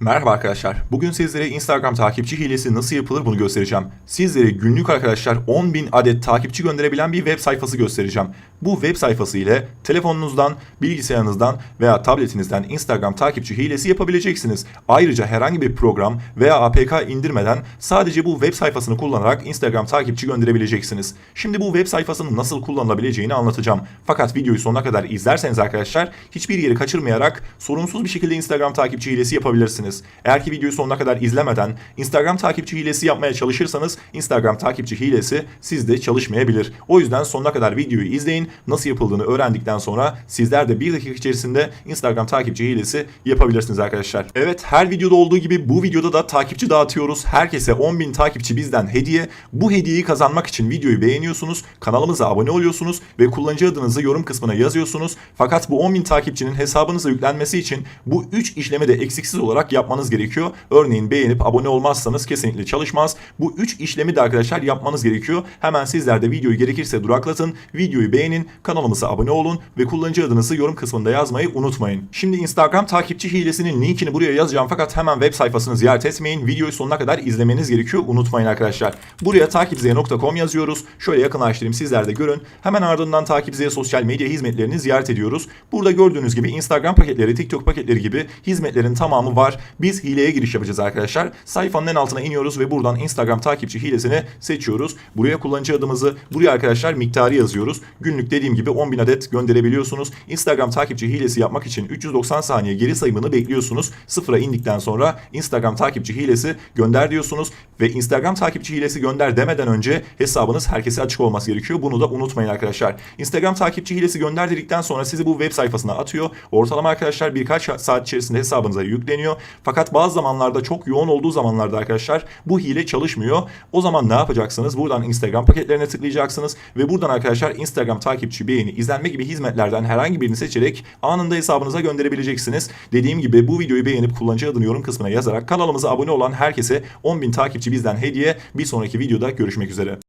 Merhaba arkadaşlar. Bugün sizlere Instagram takipçi hilesi nasıl yapılır bunu göstereceğim. Sizlere günlük arkadaşlar 10.000 adet takipçi gönderebilen bir web sayfası göstereceğim. Bu web sayfası ile telefonunuzdan, bilgisayarınızdan veya tabletinizden Instagram takipçi hilesi yapabileceksiniz. Ayrıca herhangi bir program veya APK indirmeden sadece bu web sayfasını kullanarak Instagram takipçi gönderebileceksiniz. Şimdi bu web sayfasının nasıl kullanılabileceğini anlatacağım. Fakat videoyu sonuna kadar izlerseniz arkadaşlar hiçbir yeri kaçırmayarak sorunsuz bir şekilde Instagram takipçi hilesi yapabilirsiniz. Eğer ki videoyu sonuna kadar izlemeden Instagram takipçi hilesi yapmaya çalışırsanız Instagram takipçi hilesi sizde çalışmayabilir. O yüzden sonuna kadar videoyu izleyin. Nasıl yapıldığını öğrendikten sonra sizler de bir dakika içerisinde Instagram takipçi hilesi yapabilirsiniz arkadaşlar. Evet her videoda olduğu gibi bu videoda da takipçi dağıtıyoruz. Herkese 10.000 takipçi bizden hediye. Bu hediyeyi kazanmak için videoyu beğeniyorsunuz, kanalımıza abone oluyorsunuz ve kullanıcı adınızı yorum kısmına yazıyorsunuz. Fakat bu 10.000 takipçinin hesabınıza yüklenmesi için bu 3 işlemi de eksiksiz olarak yapmanız gerekiyor. Örneğin beğenip abone olmazsanız kesinlikle çalışmaz. Bu 3 işlemi de arkadaşlar yapmanız gerekiyor. Hemen sizler de videoyu gerekirse duraklatın, videoyu beğenin, kanalımıza abone olun ve kullanıcı adınızı yorum kısmında yazmayı unutmayın. Şimdi Instagram takipçi hilesinin linkini buraya yazacağım fakat hemen web sayfasını ziyaret etmeyin. Videoyu sonuna kadar izlemeniz gerekiyor. Unutmayın arkadaşlar. Buraya takipz.com yazıyoruz. Şöyle yakınlaştırayım sizler de görün. Hemen ardından takipz sosyal medya hizmetlerini ziyaret ediyoruz. Burada gördüğünüz gibi Instagram paketleri, TikTok paketleri gibi hizmetlerin tamamı var. Biz hileye giriş yapacağız arkadaşlar. Sayfanın en altına iniyoruz ve buradan Instagram takipçi hilesini seçiyoruz. Buraya kullanıcı adımızı, buraya arkadaşlar miktarı yazıyoruz. Günlük dediğim gibi 10.000 adet gönderebiliyorsunuz. Instagram takipçi hilesi yapmak için 390 saniye geri sayımını bekliyorsunuz. Sıfıra indikten sonra Instagram takipçi hilesi gönder diyorsunuz ve Instagram takipçi hilesi gönder demeden önce hesabınız herkese açık olması gerekiyor. Bunu da unutmayın arkadaşlar. Instagram takipçi hilesi gönder dedikten sonra sizi bu web sayfasına atıyor. Ortalama arkadaşlar birkaç saat içerisinde hesabınıza yükleniyor. Fakat bazı zamanlarda çok yoğun olduğu zamanlarda arkadaşlar bu hile çalışmıyor. O zaman ne yapacaksınız? Buradan Instagram paketlerine tıklayacaksınız ve buradan arkadaşlar Instagram takipçi, beğeni, izlenme gibi hizmetlerden herhangi birini seçerek anında hesabınıza gönderebileceksiniz. Dediğim gibi bu videoyu beğenip kullanıcı adını yorum kısmına yazarak kanalımıza abone olan herkese 10.000 takipçi bizden hediye. Bir sonraki videoda görüşmek üzere.